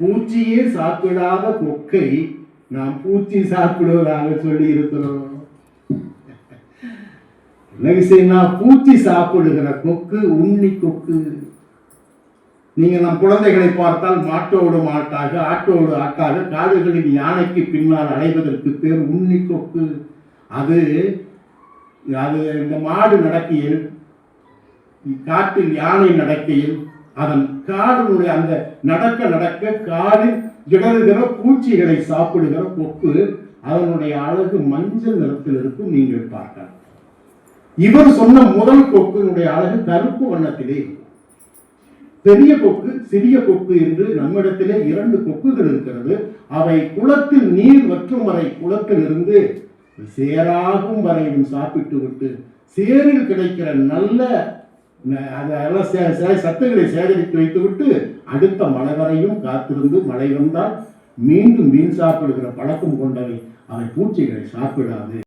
பூச்சியே சாப்பிடாத கொக்கை நாம் பூச்சி சாப்பிடுவதாக சொல்லி இருக்கிறோம். என்ன பூச்சி சாப்பிடுகிற கொக்கு உண்ணி கொக்கு. நீங்க நம் குழந்தைகளை பார்த்தால் மாட்டோடு மாட்டாக ஆட்டோடு ஆட்டாக காடுகளில் யானைக்கு பின்னால் அடைவதற்கு பேர் உண்ணி கொக்கு. அது அது இந்த மாடு நடக்கையில் காட்டில் யானை நடக்கையில் அதன் காடினுடைய அந்த நடக்க நடக்க காடில் இடறுகிற பூச்சிகளை சாப்பிடுகிற கொக்கு அதனுடைய அழகு மஞ்சள் நிறத்தில் இருக்கும் நீங்கள் பார்க்கலாம். இவர் சொன்ன முதல் கொக்கினுடைய அழகு கருப்பு வண்ணத்திலே. பெரிய கொக்கு சிறிய கொக்கு என்று நம்மிடத்திலே இரண்டு கொக்குகள் இருக்கிறது. அவை குளத்தில் நீர் வற்றும் வரை குளத்தில் இருந்து சேராகும் வரையும் சாப்பிட்டு விட்டு சேரில் கிடைக்கிற நல்ல அதெல்லாம் சே- சத்துக்களை சேகரித்து வைத்துவிட்டு அடுத்த மழை வரையும் காத்திருந்து மழை வந்தால் மீண்டும் மீன் சாப்பிடுகிற பழக்கம் கொண்டவை. அவை பூச்சிகளை சாப்பிடாது.